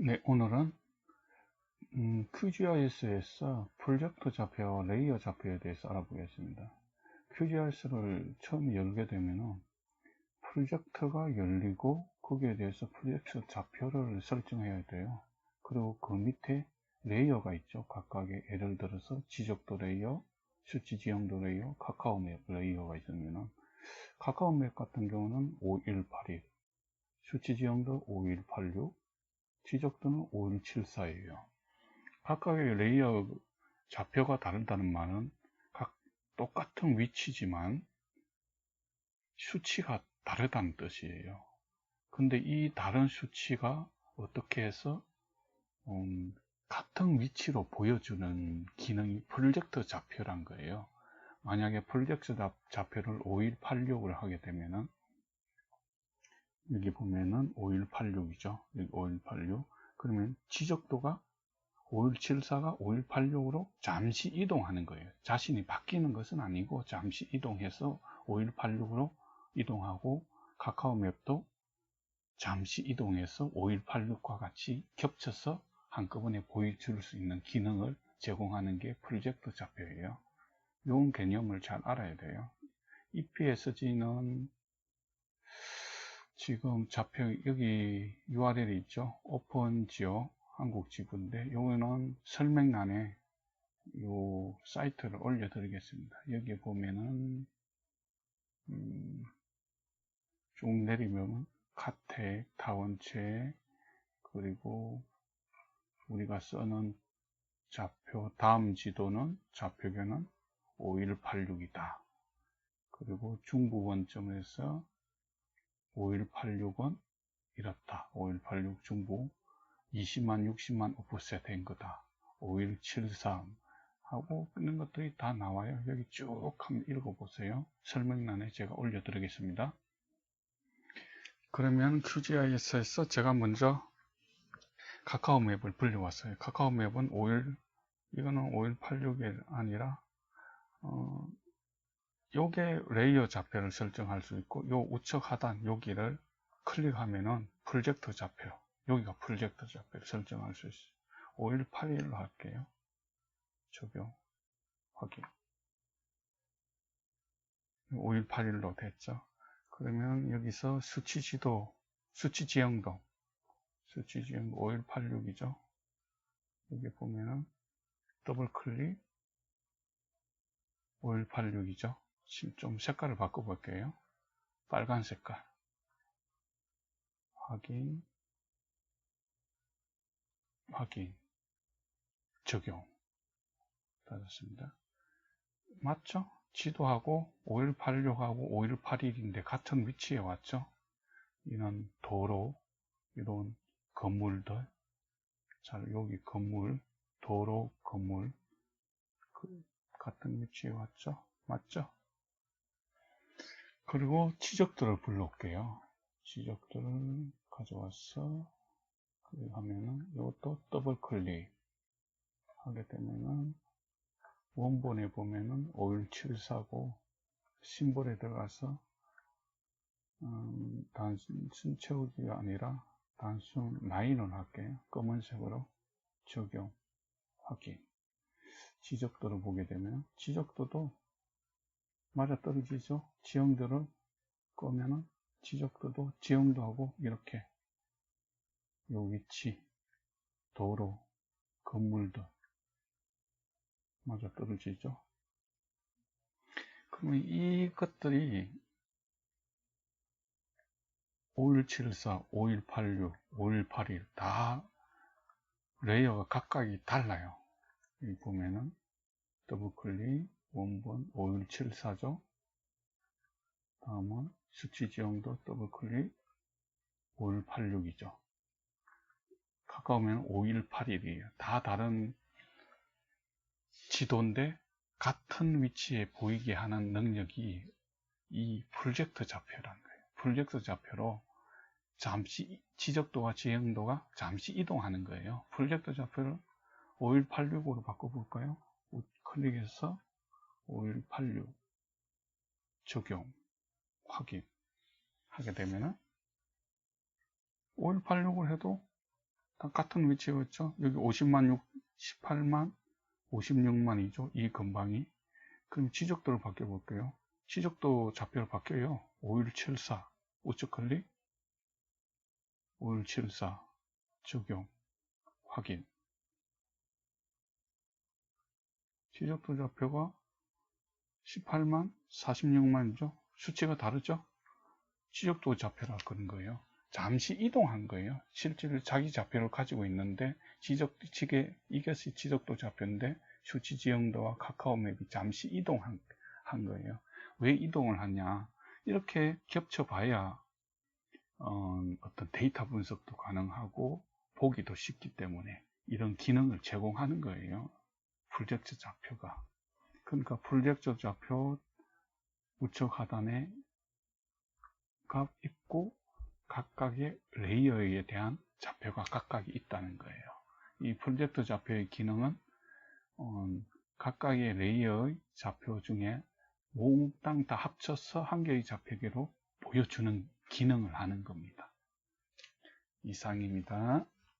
네, 오늘은 음, QGIS에서 프로젝트 좌표, 레이어 좌표에 대해서 알아보겠습니다. QGIS를 처음 열게 되면 프로젝트가 열리고 거기에 대해서 프로젝트 좌표를 설정해야 돼요. 그리고 그 밑에 레이어가 있죠. 각각의 예를 들어서 지적도 레이어, 수치 지형도 레이어, 카카오 맵 레이어가 있으면 카카오 맵 같은 경우는 5181, 수치 지형도 5186, 지적도는 5174예요. 각각의 레이어 좌표가 다르다는 말은 각 똑같은 위치지만 수치가 다르다는 뜻이에요. 근데 이 다른 수치가 어떻게 해서 음, 같은 위치로 보여주는 기능이 프로젝트 좌표란 거예요. 만약에 프로젝트 좌표를 5186을 하게 되면은 여기 보면은 5186이죠. 여기 5186. 그러면 지적도가 5174가 5186으로 잠시 이동하는 거예요. 자신이 바뀌는 것은 아니고 잠시 이동해서 5186으로 이동하고 카카오 맵도 잠시 이동해서 5186과 같이 겹쳐서 한꺼번에 보여줄 수 있는 기능을 제공하는 게 프로젝트 좌표예요. 이런 개념을 잘 알아야 돼요. EPSG는 지금 좌표 여기 URL이 있죠. 오픈 지오 한국 지구인데 요거는 설명란에 요 사이트를 올려드리겠습니다. 여기 보면은 음, 쭉 내리면 카텍, 타원체 그리고 우리가 쓰는 좌표 다음 지도는 좌표변은 5186이다. 그리고 중부 원점에서 5186은 이렇다. 5186 중부 20만 60만 오프셋 된 거다. 5173 하고 끊는 것들이 다 나와요. 여기 쭉 한번 읽어보세요. 설명란에 제가 올려드리겠습니다. 그러면 QGIS에서 제가 먼저 카카오 맵을 불려왔어요. 카카오 맵은 51, 이거는 5186이 아니라, 어, 요게 레이어 좌표를 설정할 수 있고, 요 우측 하단 여기를 클릭하면은 프로젝트 좌표, 여기가 프로젝트 좌표를 설정할 수 있어요. 5181로 할게요. 적용, 확인. 5181로 됐죠. 그러면 여기서 수치 지도, 수치 지형도, 수치 지형 5186이죠. 여기 보면은 더블 클릭 5186이죠. 좀 색깔을 바꿔볼게요. 빨간 색깔. 확인, 확인, 적용. 닫았습니다. 맞죠? 지도하고 5186하고 5181인데 같은 위치에 왔죠? 이는 도로, 이런 건물들. 자, 여기 건물, 도로, 건물. 그 같은 위치에 왔죠? 맞죠? 그리고 지적들을 불러올게요. 지적들을 가져와서 하면은 이것도 더블 클릭 하게 되면은 원본에 보면은 5174고 심볼에 들어가서 음, 단순 채우기가 아니라 단순 라인을 할게요. 검은색으로 적용, 확인. 지적도를 보게 되면 지적도도 맞아 떨어지죠. 지형들을 끄면은 지적도도 지형도 하고 이렇게 요 위치, 도로, 건물들 맞아 떨어지죠. 그러면 이것들이 5174, 5186, 5181 다 레이어가 각각이 달라요. 여기 보면은 더블 클릭 원본 5174죠. 다음은 수치 지형도 더블 클릭 5186이죠. 가까우면 5181이에요. 다 다른 지도인데 같은 위치에 보이게 하는 능력이 이 프로젝트 좌표라는 거예요. 프로젝트 좌표로 잠시 지적도와 지형도가 잠시 이동하는 거예요. 프로젝트 좌표를 5186으로 바꿔볼까요? 클릭해서 5186 적용 확인 하게 되면은 5186을 해도 다 같은 위치였죠. 여기 50만 6, 18만, 56만이죠. 이 근방이. 그럼 지적도를 바꿔볼게요. 지적도 좌표를 바뀌어요. 5174 우측 클릭 5174 적용 확인 지적도 좌표가 18만 46만이죠. 수치가 다르죠. 지적도 좌표라 그런 거예요. 잠시 이동한 거예요. 실제로 자기 좌표를 가지고 있는데 지적 지게 이것이 지적도 좌표인데 수치 지형도와 카카오맵이 잠시 이동한 한 거예요. 왜 이동을 하냐? 이렇게 겹쳐 봐야 어, 떤 데이터 분석도 가능하고 보기도 쉽기 때문에 이런 기능을 제공하는 거예요. 프로젝트 좌표가. 그러니까 프로젝트 좌표 우측 하단에 값 있고 각각의 레이어에 대한 좌표가 각각이 있다는 거예요. 이 프로젝트 좌표의 기능은 어, 각각의 레이어의 좌표 중에 몽땅 다 합쳐서 한 개의 좌표계로 보여주는 기능을 하는 겁니다. 이상입니다.